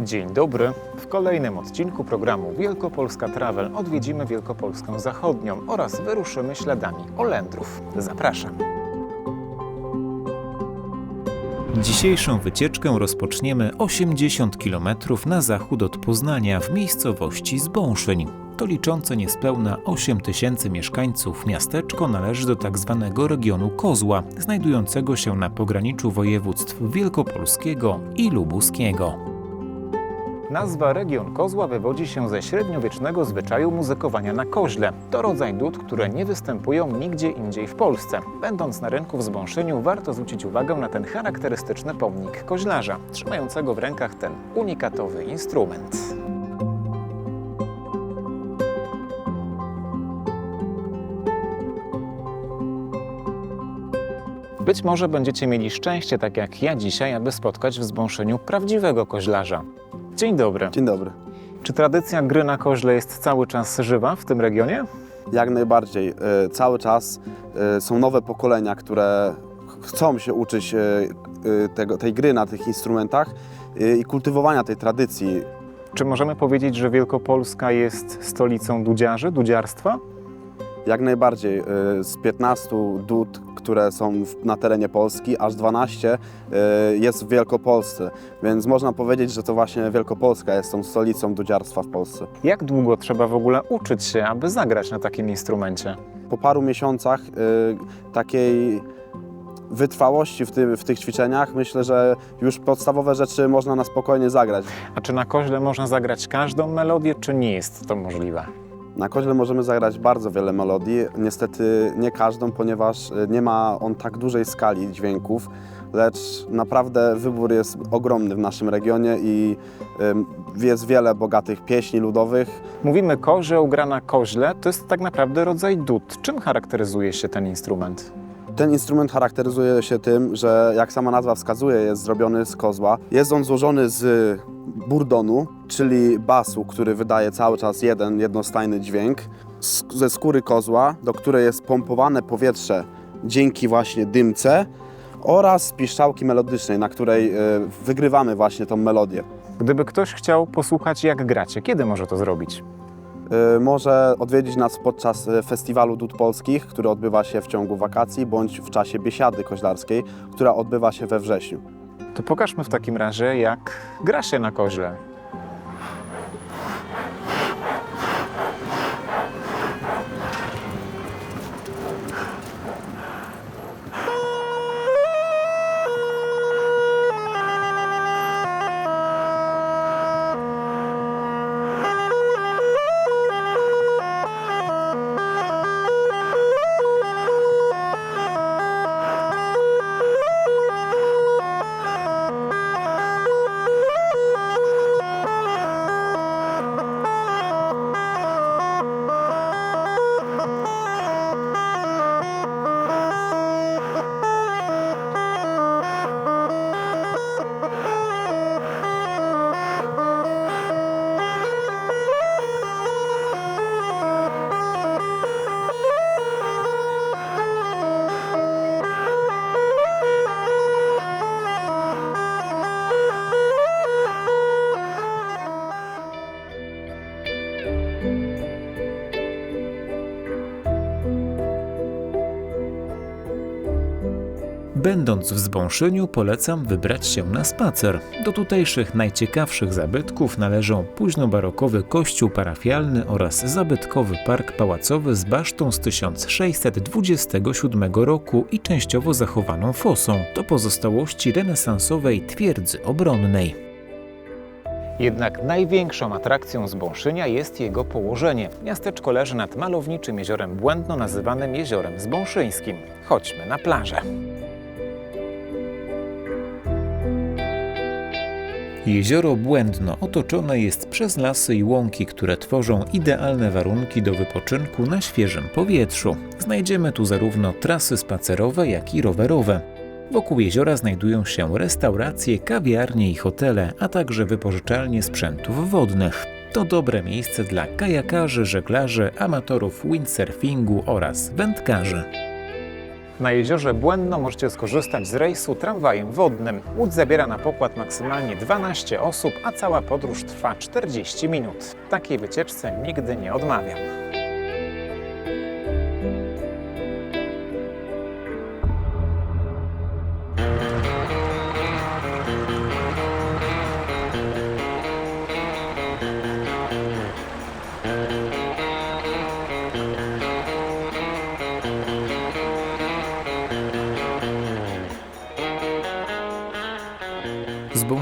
Dzień dobry. W kolejnym odcinku programu Wielkopolska Travel odwiedzimy Wielkopolskę Zachodnią oraz wyruszymy śladami Olendrów. Zapraszam. Dzisiejszą wycieczkę rozpoczniemy 80 km na zachód od Poznania w miejscowości Zbąszyń. To liczące niespełna 8 tysięcy mieszkańców miasteczko należy do tak zwanego regionu Kozła, znajdującego się na pograniczu województw wielkopolskiego i lubuskiego. Nazwa region Kozła wywodzi się ze średniowiecznego zwyczaju muzykowania na koźle. To rodzaj dud, które nie występują nigdzie indziej w Polsce. Będąc na rynku w Zbąszyniu, warto zwrócić uwagę na ten charakterystyczny pomnik koźlarza, trzymającego w rękach ten unikatowy instrument. Być może będziecie mieli szczęście, tak jak ja dzisiaj, aby spotkać w Zbąszyniu prawdziwego koźlarza. Dzień dobry. Dzień dobry. Czy tradycja gry na koźle jest cały czas żywa w tym regionie? Jak najbardziej. E, Cały czas e, są nowe pokolenia, które chcą się uczyć e, tego, tej gry na tych instrumentach i kultywowania tej tradycji. Czy możemy powiedzieć, że Wielkopolska jest stolicą dudziarzy, dudziarstwa? Jak najbardziej. e, Z 15 dud, które są na terenie Polski, aż 12 e, jest w Wielkopolsce. Więc można powiedzieć, że to właśnie Wielkopolska jest tą stolicą dudziarstwa w Polsce. Jak długo trzeba w ogóle uczyć się, aby zagrać na takim instrumencie? po paru miesiącach y, takiej wytrwałości w, ty, w tych ćwiczeniach myślę, że już podstawowe rzeczy można na spokojnie zagrać. A czy na koźle można zagrać każdą melodię, czy nie jest to możliwe? Na koźle możemy zagrać bardzo wiele melodii, niestety nie każdą, ponieważ y, nie ma on tak dużej skali dźwięków, lecz naprawdę wybór jest ogromny w naszym regionie i jest wiele bogatych pieśni ludowych, Mówimy korzeł, gra na koźle, to jest tak naprawdę rodzaj dud. Czym charakteryzuje się ten instrument? Ten instrument charakteryzuje się tym, że jak sama nazwa wskazuje, jest zrobiony z kozła. Jest on złożony z burdonu, czyli basu, który wydaje cały czas jeden jednostajny dźwięk, ze skóry kozła, do której jest pompowane powietrze dzięki właśnie dymce oraz piszczałki melodycznej, na której e, wygrywamy właśnie tą melodię. Gdyby ktoś chciał posłuchać, jak gracie, kiedy może to zrobić? E, Może odwiedzić nas podczas e, Festiwalu Dud Polskich, który odbywa się w ciągu wakacji, bądź w czasie biesiady koźlarskiej, która odbywa się we wrześniu. To pokażmy w takim razie, jak gra się na koźle. Będąc w Zbąszyniu, polecam wybrać się na spacer. Do tutejszych najciekawszych zabytków należą późnobarokowy kościół parafialny oraz zabytkowy park pałacowy z basztą z 1627 roku i częściowo zachowaną fosą. To pozostałości renesansowej twierdzy obronnej. Jednak największą atrakcją Zbąszynia jest jego położenie. Miasteczko leży nad malowniczym jeziorem Błędno, nazywanym Jeziorem Zbąszyńskim. Chodźmy na plażę. Jezioro Błędno otoczone jest przez lasy i łąki, które tworzą idealne warunki do wypoczynku na świeżym powietrzu. Znajdziemy tu zarówno trasy spacerowe, jak i rowerowe. Wokół jeziora znajdują się restauracje, kawiarnie i hotele, a także wypożyczalnie sprzętów wodnych. To dobre miejsce dla kajakarzy, żeglarzy, amatorów windsurfingu oraz wędkarzy. Na jeziorze Błędno możecie skorzystać z rejsu tramwajem wodnym. Łódź zabiera na pokład maksymalnie 12 osób, a cała podróż trwa 40 minut. Takiej wycieczce nigdy nie odmawiam.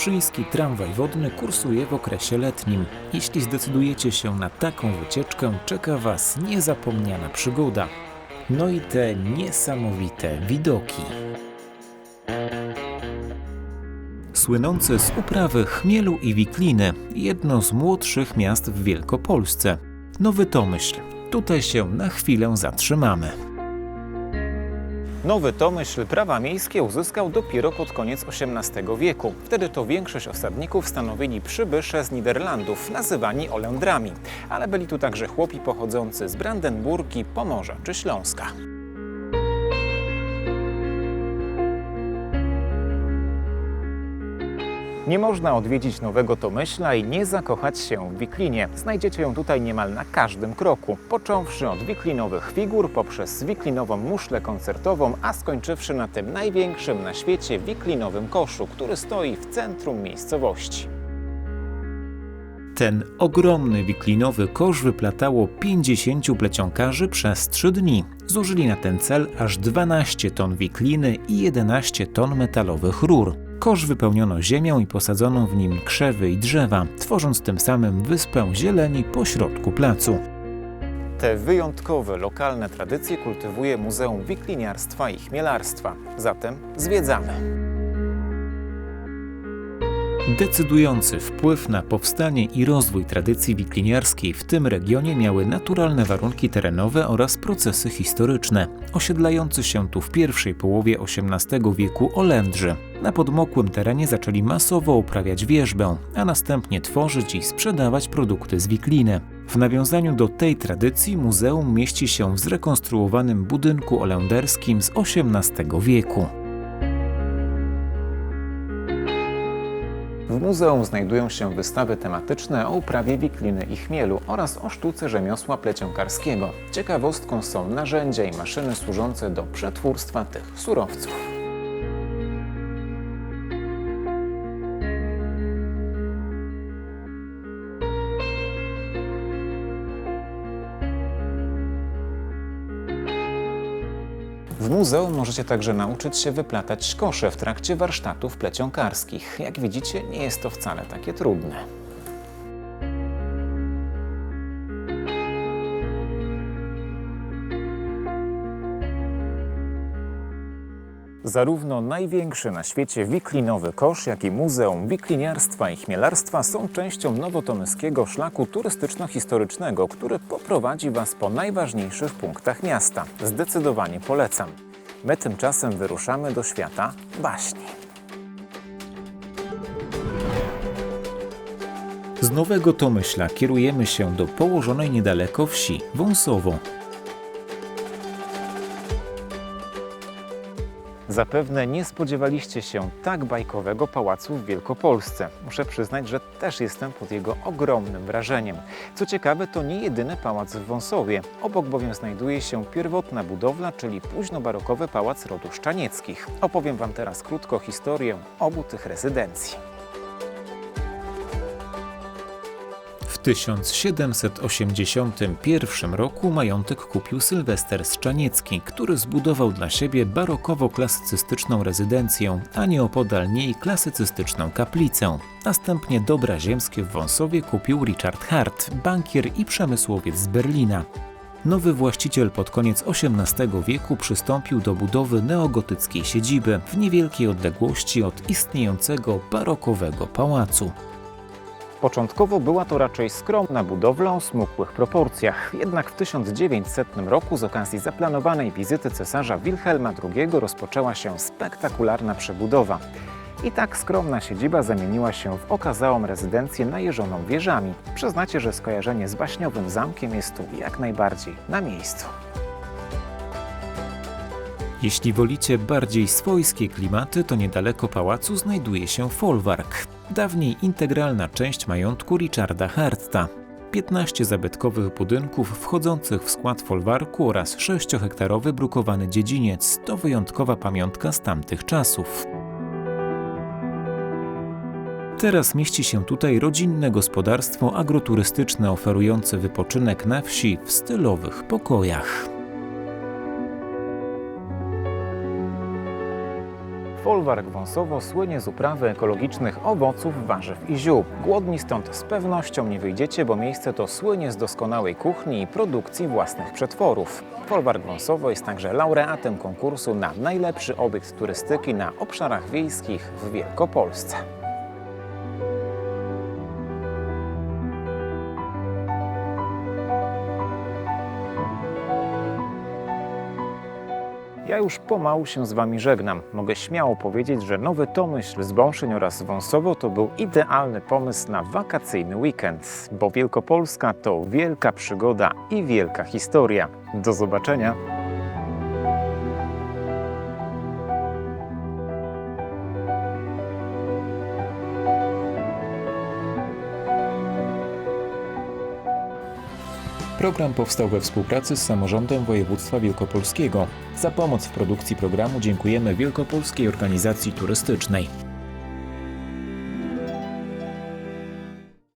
Zbąszyński tramwaj wodny kursuje w okresie letnim. Jeśli zdecydujecie się na taką wycieczkę, czeka Was niezapomniana przygoda. No i te niesamowite widoki. Słynące z uprawy chmielu i wikliny, jedno z młodszych miast w Wielkopolsce. Nowy Tomyśl. Tutaj się na chwilę zatrzymamy. Nowy Tomyśl prawa miejskie uzyskał dopiero pod koniec XVIII wieku. Wtedy to większość osadników stanowili przybysze z Niderlandów, nazywani Olendrami, ale byli tu także chłopi pochodzący z Brandenburgii, Pomorza czy Śląska. Nie można odwiedzić Nowego Tomyśla i nie zakochać się w wiklinie. Znajdziecie ją tutaj niemal na każdym kroku, począwszy od wiklinowych figur, poprzez wiklinową muszlę koncertową, a skończywszy na tym największym na świecie wiklinowym koszu, który stoi w centrum miejscowości. Ten ogromny wiklinowy kosz wyplatało 50 plecionkarzy przez 3 dni. Zużyli na ten cel aż 12 ton wikliny i 11 ton metalowych rur. Kosz wypełniono ziemią i posadzono w nim krzewy i drzewa, tworząc tym samym wyspę zieleni pośrodku placu. Te wyjątkowe lokalne tradycje kultywuje Muzeum Wikliniarstwa i Chmielarstwa. Zatem zwiedzamy. Decydujący wpływ na powstanie i rozwój tradycji wikliniarskiej w tym regionie miały naturalne warunki terenowe oraz procesy historyczne. Osiedlający się tu w pierwszej połowie XVIII wieku Olędrzy na podmokłym terenie zaczęli masowo uprawiać wierzbę, a następnie tworzyć i sprzedawać produkty z wikliny. W nawiązaniu do tej tradycji muzeum mieści się w zrekonstruowanym budynku olenderskim z XVIII wieku. W muzeum znajdują się wystawy tematyczne o uprawie wikliny i chmielu oraz o sztuce rzemiosła plecionkarskiego. Ciekawostką są narzędzia i maszyny służące do przetwórstwa tych surowców. W muzeum możecie także nauczyć się wyplatać kosze w trakcie warsztatów plecionkarskich. Jak widzicie, nie jest to wcale takie trudne. Zarówno największy na świecie wiklinowy kosz, jak i Muzeum Wikliniarstwa i Chmielarstwa są częścią nowotomyskiego szlaku turystyczno-historycznego, który poprowadzi Was po najważniejszych punktach miasta. Zdecydowanie polecam. My tymczasem wyruszamy do świata baśni. Z Nowego Tomyśla kierujemy się do położonej niedaleko wsi Wąsowo. Zapewne nie spodziewaliście się tak bajkowego pałacu w Wielkopolsce. Muszę przyznać, że też jestem pod jego ogromnym wrażeniem. Co ciekawe, to nie jedyny pałac w Wąsowie. Obok bowiem znajduje się pierwotna budowla, czyli późnobarokowy pałac rodu Szczanieckich. Opowiem Wam teraz krótko historię obu tych rezydencji. 1781 roku majątek kupił Sylwester Szczaniecki, który zbudował dla siebie barokowo-klasycystyczną rezydencję, a nieopodal niej klasycystyczną kaplicę. Następnie dobra ziemskie w Wąsowie kupił Richard Hart, bankier i przemysłowiec z Berlina. Nowy właściciel pod koniec XVIII wieku przystąpił do budowy neogotyckiej siedziby w niewielkiej odległości od istniejącego barokowego pałacu. Początkowo była to raczej skromna budowla o smukłych proporcjach, jednak w 1900 roku z okazji zaplanowanej wizyty cesarza Wilhelma II rozpoczęła się spektakularna przebudowa. I tak skromna siedziba zamieniła się w okazałą rezydencję najeżoną wieżami. Przyznacie, że skojarzenie z baśniowym zamkiem jest tu jak najbardziej na miejscu. Jeśli wolicie bardziej swojskie klimaty, to niedaleko pałacu znajduje się folwark, dawniej integralna część majątku Richarda Harta. 15 zabytkowych budynków wchodzących w skład folwarku oraz 6-hektarowy brukowany dziedziniec to wyjątkowa pamiątka z tamtych czasów. Teraz mieści się tutaj rodzinne gospodarstwo agroturystyczne oferujące wypoczynek na wsi w stylowych pokojach. Folwark Wąsowo słynie z uprawy ekologicznych owoców, warzyw i ziół. Głodni stąd z pewnością nie wyjdziecie, bo miejsce to słynie z doskonałej kuchni i produkcji własnych przetworów. Folwark Wąsowo jest także laureatem konkursu na najlepszy obiekt turystyki na obszarach wiejskich w Wielkopolsce. Ja już pomału się z Wami żegnam. Mogę śmiało powiedzieć, że nowy Tomyśl z Bąszyń oraz Wąsowo to był idealny pomysł na wakacyjny weekend, bo Wielkopolska to wielka przygoda i wielka historia. Do zobaczenia! Program powstał we współpracy z samorządem województwa wielkopolskiego. Za pomoc w produkcji programu dziękujemy Wielkopolskiej Organizacji Turystycznej.